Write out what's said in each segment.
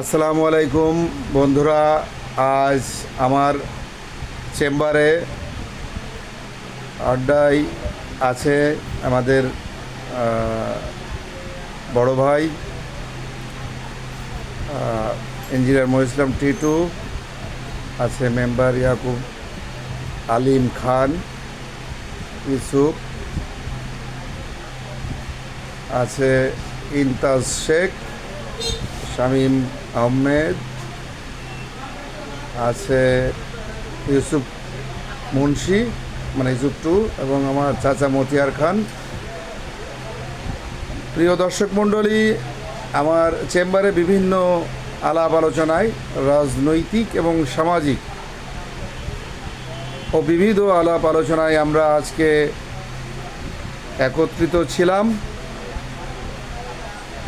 আসসালামু আলাইকুম বন্ধুরা, আজ আমার চেম্বারে আড্ডায় আছে আমাদের বড় ভাই ইঞ্জিনিয়ার মহিসলাম টিটু, আছে মেম্বার ইয়াকুব আলিম খান, ইউসুফ, আছে ইনতাজ শেখ, শামীম আহমেদ, আছে ইউসুফ মুন্সি মানে ইউসুফ টু, এবং আমার চাচা মতিয়ার খান। প্রিয় দর্শক মণ্ডলী, আমার চেম্বারে বিভিন্ন আলাপ আলোচনায় রাজনৈতিক এবং সামাজিক ও বিবিধ আলাপ আলোচনায় আমরা আজকে একত্রিত ছিলাম।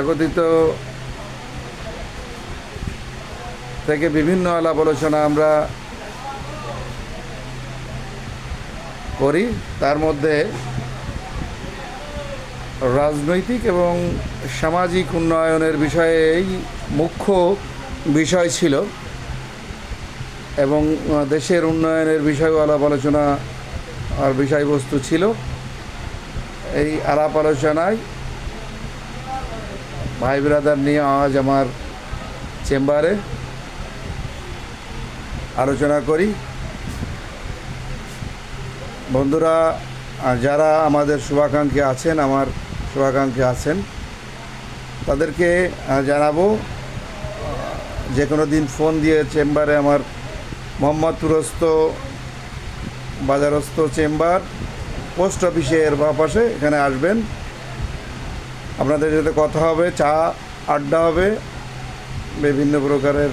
একত্রিত থেকে বিভিন্ন আলাপ আলোচনা আমরা করি। তার মধ্যে রাজনৈতিক এবং সামাজিক উন্নয়নের বিষয়েই মুখ্য বিষয় ছিল এবং দেশের উন্নয়নের বিষয়েও আলাপ আলোচনা আর বিষয়বস্তু ছিল। এই আলাপ আলোচনায় ভাই ব্রাদার নিয়ে আজ আমার চেম্বারে আলোচনা করি। বন্ধুরা যারা আমাদের শুভাকাঙ্ক্ষী আছেন, আমার শুভাকাঙ্ক্ষী আছেন, তাদেরকে জানাব যে কোনো দিন ফোন দিয়ে চেম্বারে আমার মোহাম্মদপুরস্থ বাজারস্থ চেম্বার, পোস্ট অফিসের বা পাশে এখানে আসবেন। আপনাদের সাথে কথা হবে, চা, আড্ডা হবে, বিভিন্ন প্রকারের